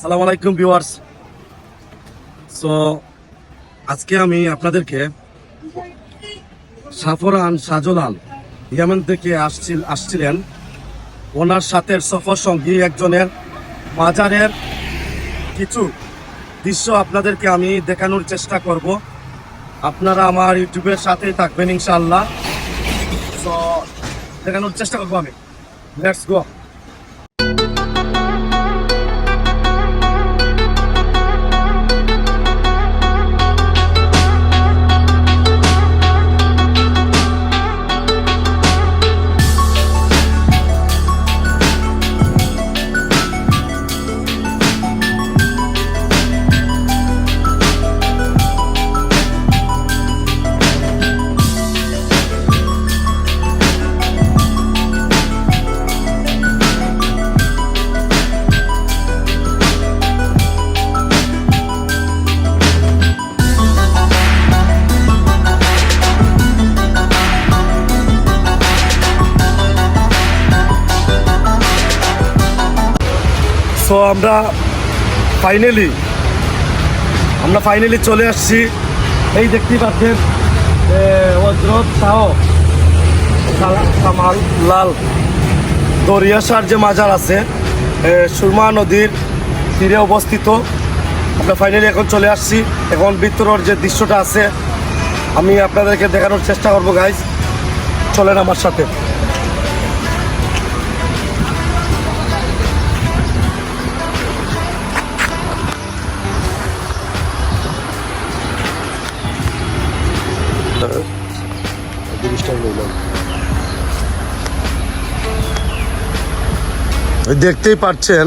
সালাম আলাইকুম viewers. So, আজকে আমি আপনাদেরকে সাফরান শাহজালাল ইয়ামেন থেকে আসছিল আসছিলেন। ওনার সাথে সফর সঙ্গী একজনের মাজারের কিছু দৃশ্য আপনাদেরকে আমি দেখানোর চেষ্টা করব। আপনারা আমার ইউটিউবের সাথেই থাকবেন ইনশাল্লাহ সো, দেখানোর চেষ্টা করব আমি। লেটস গো সো আমরা ফাইনালি আমরা ফাইনালি চলে আসছি। এই দেখতেই পাচ্ছেন হজরত শাহ কামাল লাল দরিয়াসার যে মাজার আছে সুরমা নদীর তীরে অবস্থিত। আমরা ফাইনালি এখন চলে আসছি। এখন ভিতরের যে দৃশ্যটা আছে, আমি আপনাদেরকে দেখানোর চেষ্টা করব গাইজ চলেন আমার সাথে। দেখতেই পাচ্ছেন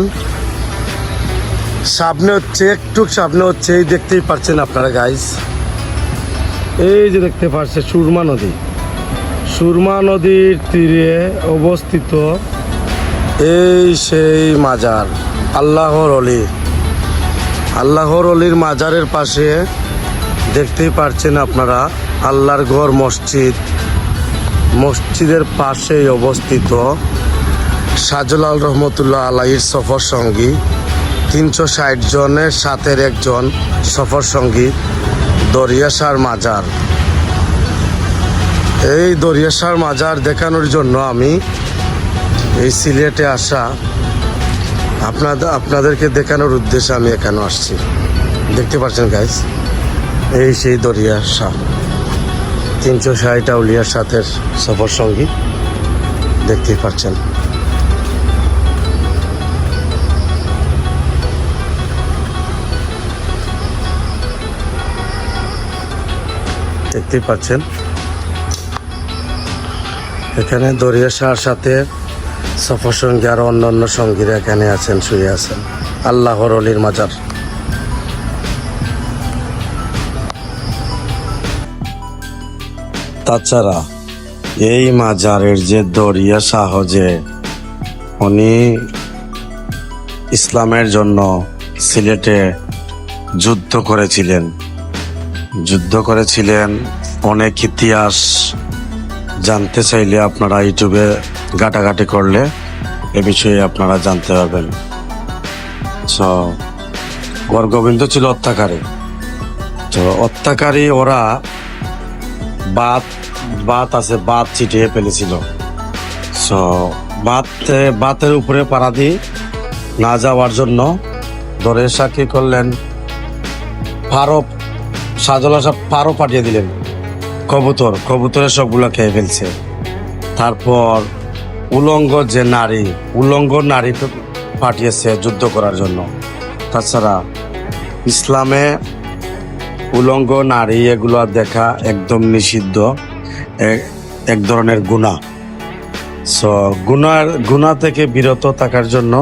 সামনে হচ্ছে, একটু সামনে হচ্ছে, এই দেখতেই পাচ্ছেন আপনারা গাইস এই যে দেখতে পাচ্ছেন সুরমা নদী। সুরমা নদীর তীরে অবস্থিত এই সেই মাজার, আল্লাহর অলি। আল্লাহর অলির মাজারের পাশে দেখতেই পাচ্ছেন আপনারা, আল্লাহর ঘর মসজিদ। মসজিদের পাশেই অবস্থিত। শাহজালাল রহমতুল্লাহ আলাইয়ের সফর সঙ্গী, তিনশো ষাট জনের সাথের একজন সফর সঙ্গী দরিয়াসার মাজার। এই দরিয়াসার মাজার দেখানোর জন্য আমি এই সিলেটে আসা আপনাদের আপনাদেরকে দেখানোর উদ্দেশ্যে আমি এখানে আসছি। দেখতে পাচ্ছেন গাইজ এই সেই দরিয়াসা তিনশো ষাট আউলিয়ার সাথে সফর সঙ্গী। দেখতেই পাচ্ছেন। দেখতেই পাচ্ছেন। এখানে দরিয়া শাহর সাথে সফর সঙ্গী আরও অন্যান্য সঙ্গীরা এখানে আছেন, শুয়ে আছেন। আল্লাহর অলির মাজার। তাছাড়া এই মাজারের যে দরিয়া শাহ যে, উনি ইসলামের জন্য সিলেটে যুদ্ধ করেছিলেন। যুদ্ধ করেছিলেন, অনেক ইতিহাস জানতে চাইলে আপনারা ইউটিউবে ঘাটাঘাটি করলে এ বিষয়ে আপনারা জানতে পারবেন। তো গর্গবিন্দ ছিল হত্যাকারী। তো হত্যাকারী ওরা বাত বাত আছে বাত ছিটিয়ে ফেলেছিল। সো বাত বাতের উপরে পাড়া দিয়ে না যাওয়ার জন্য ধরে সাক্ষী করলেন ফারো সাজলা সব পারও পাঠিয়ে দিলেন। কবুতর, কবুতরের সবগুলো খেয়ে ফেলছে। তারপর উলঙ্গ যে নারী, উলঙ্গ নারী পাঠিয়েছে যুদ্ধ করার জন্য। তাছাড়া ইসলামে উলঙ্গ নারী এগুলো দেখা একদম নিষিদ্ধ এক ধরনের গুণা। সো গুনার, গুণা থেকে বিরত থাকার জন্য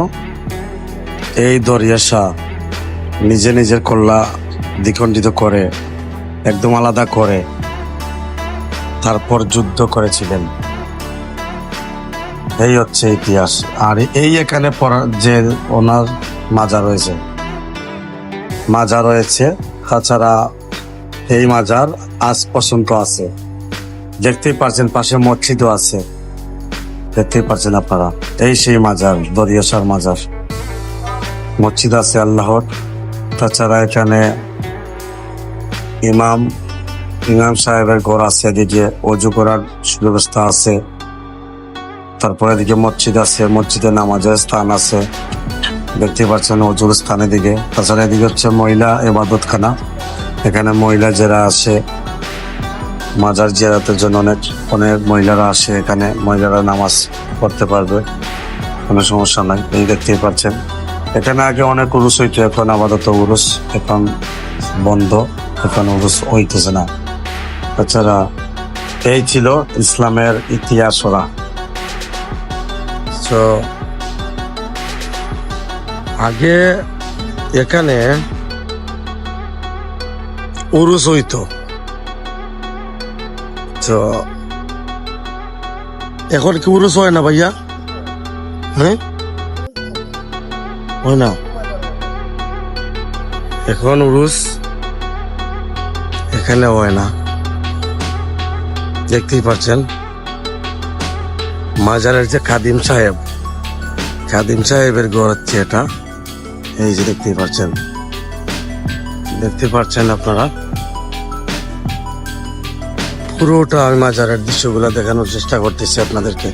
এই দরিয়াশা নিজে নিজের কল্লা দ্বিখণ্ডিত করে, একদম আলাদা করে, তারপর যুদ্ধ করেছিলেন। এই হচ্ছে ইতিহাস। আর এই এখানে যে ওনার মাজা রয়েছে মাজা রয়েছে, তাছাড়া এই মাজার আজ পর্যন্ত আছে। দেখতেই পারছেন, পাশে মসজিদও আছে। দেখতেই পারছেন আপনারা, এই সেই মাজার, দরিয়াশার মাজার। মসজিদ আছে আল্লাহর, তাছাড়া এখানে ইমাম ইমাম সাহেবের ঘর আছে এদিকে, অজু করার সুব্যবস্থা আছে। তারপরে এদিকে মসজিদ আছে, মসজিদে নামাজের স্থান আছে। দেখতে পাচ্ছেন অজুর স্থানের দিকে তাছাড়া এদিকে হচ্ছে মহিলা এবাদতখানা। এখানে মহিলা যারা আসে, মাজার জিয়ারাতের জন্য অনেক অনেক মহিলারা আসে এখানে। মহিলারা নামাজ পড়তে পারবে, কোনো সমস্যা নাই। এই দেখতেই পাচ্ছেন। এখানে আগে অনেক উরুস হইতো, এখন আপাতত উরুস, এখন বন্ধ। উরুস হইতেছে না। তাছাড়া এই ছিল ইসলামের ইতিহাস ওরা। তো আগে এখানে উরুস হইতো। তো এখন কি উরুস হয় না ভাইয়া? হ্যাঁ? হয় না? এখন উরুস এখানে হয় না। দেখতেই পাচ্ছেন? মাজারের যে খাদিম সাহেব, খাদিম সাহেবের ঘর হচ্ছে এটা। এই যে দেখতেই পাচ্ছেন। দেখতে পাচ্ছেন আপনারা? পুরোটা আমি মাজারের দৃশ্যগুলো দেখানোর চেষ্টা করতেছি আপনাদেরকে।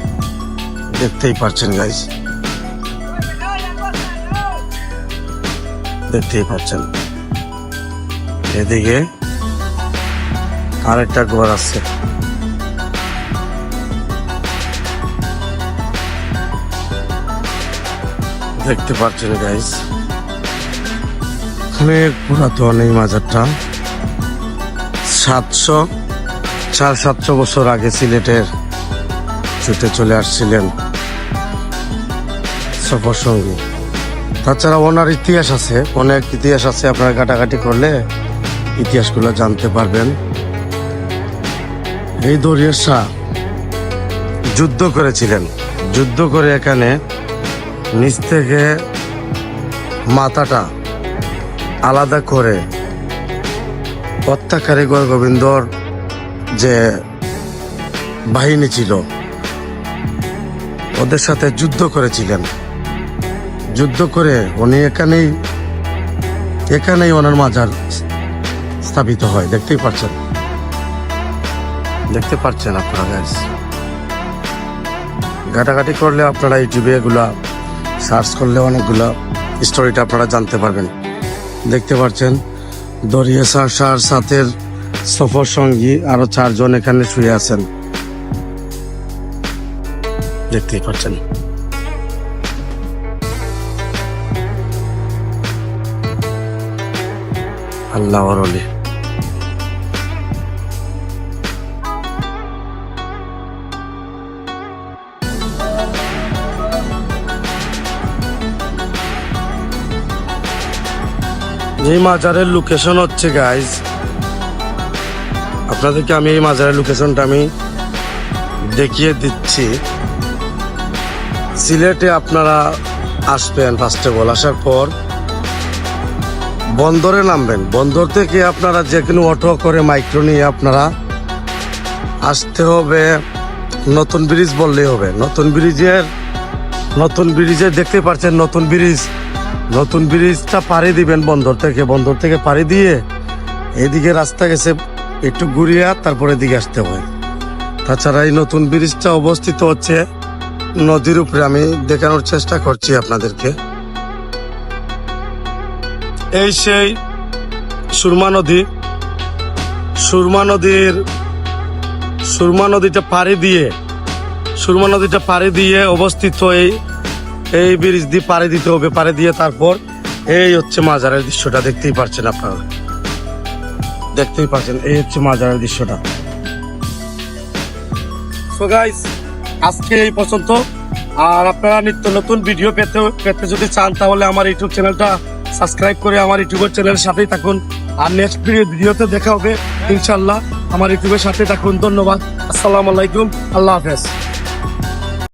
দেখতেই পাচ্ছেন গাইজ দেখতেই পাচ্ছেন। এদিকে আরেকটা ঘর আছে। দেখতে পাচ্ছেন গাইস অনেক পুরাতন এই মাজারটা। সাতশো চার সাতশো বছর আগে সিলেটের ছুটে চলে আসছিলেন সফর সঙ্গী। তাছাড়া ওনার ইতিহাস আছে, অনেক ইতিহাস আছে, আপনারা কাটাকাটি করলে ইতিহাসগুলো জানতে পারবেন। এই দরিয়ার শাহ যুদ্ধ করেছিলেন। যুদ্ধ করে এখানে নিচ থেকে মাথাটা আলাদা করে হত্যাকারী গোবিন্দর যে বাহিনী ছিল, ওদের সাথে যুদ্ধ করেছিলেন। যুদ্ধ করে উনি এখানেই এখানেই ওনার মাজার স্থাপিত হয়, দেখতেই পাচ্ছেন। দেখতে পাচ্ছেন আপনারা, guys। ঘাটাঘাটি করলে আপনারা ইউটিউবে এগুলা সার্চ করলে অনেকগুলো স্টোরিটা আপনারা জানতে পারবেন। দেখতে পাচ্ছেন, দরিয়া সার সার সাথের সফর সঙ্গী আরও চারজন এখানে শুয়ে আছেন। দেখতেই পাচ্ছেন। আল্লাহ অলি। এই মাজারের লোকেশন হচ্ছে গাইজ আপনাদেরকে আমি এই মাজারের লোকেশনটা আমি দেখিয়ে দিচ্ছি। সিলেটে আপনারা আসবেন ফার্স্ট অফ অল আসার পর বন্দরে নামবেন। বন্দর থেকে আপনারা যে কোনো অটো করে মাইক্রো নিয়ে আপনারা আসতে হবে। নতুন ব্রিজ বললেই হবে। নতুন ব্রিজের নতুন ব্রিজে দেখতে পাচ্ছেন নতুন ব্রিজ নতুন ব্রিজটা পাড়ি দিবেন বন্দর থেকে। বন্দর থেকে পাড়ি দিয়ে এদিকে রাস্তা গেছে একটু ঘুরিয়া তারপরে এদিকে আসতে হয়। তাছাড়া এই নতুন ব্রিজটা অবস্থিত হচ্ছে নদীর উপরে। আমি দেখানোর চেষ্টা করছি আপনাদেরকে। এই সেই সুরমা নদী। সুরমা নদীর সুরমা নদীটা পাড়ি দিয়ে সুরমা নদীটা পাড়ি দিয়ে অবস্থিত এই এই ব্রিজ দিয়ে পাড়ি দিতে হবে, পাড়ি দিয়ে তারপর এই হচ্ছে মাজারের দৃশ্যটা, দেখতেই পাচ্ছেন আপনারা। দেখতেই পাচ্ছেন এই হচ্ছে মাজারের দৃশ্যটা। সো গাইস আজকে এই পর্যন্ত। আর আপনারা নিত্য নতুন ভিডিও পেতে পেতে যদি চান, তাহলে আমার ইউটিউব চ্যানেলটা সাবস্ক্রাইব করে আমার ইউটিউবের চ্যানেলের সাথেই থাকুন। আর নেক্সট ভিডিওতে দেখা হবে ইনশাল্লাহ আমার ইউটিউবের সাথে থাকুন। ধন্যবাদ। আসসালামু আলাইকুম। আল্লাহ হাফেজ।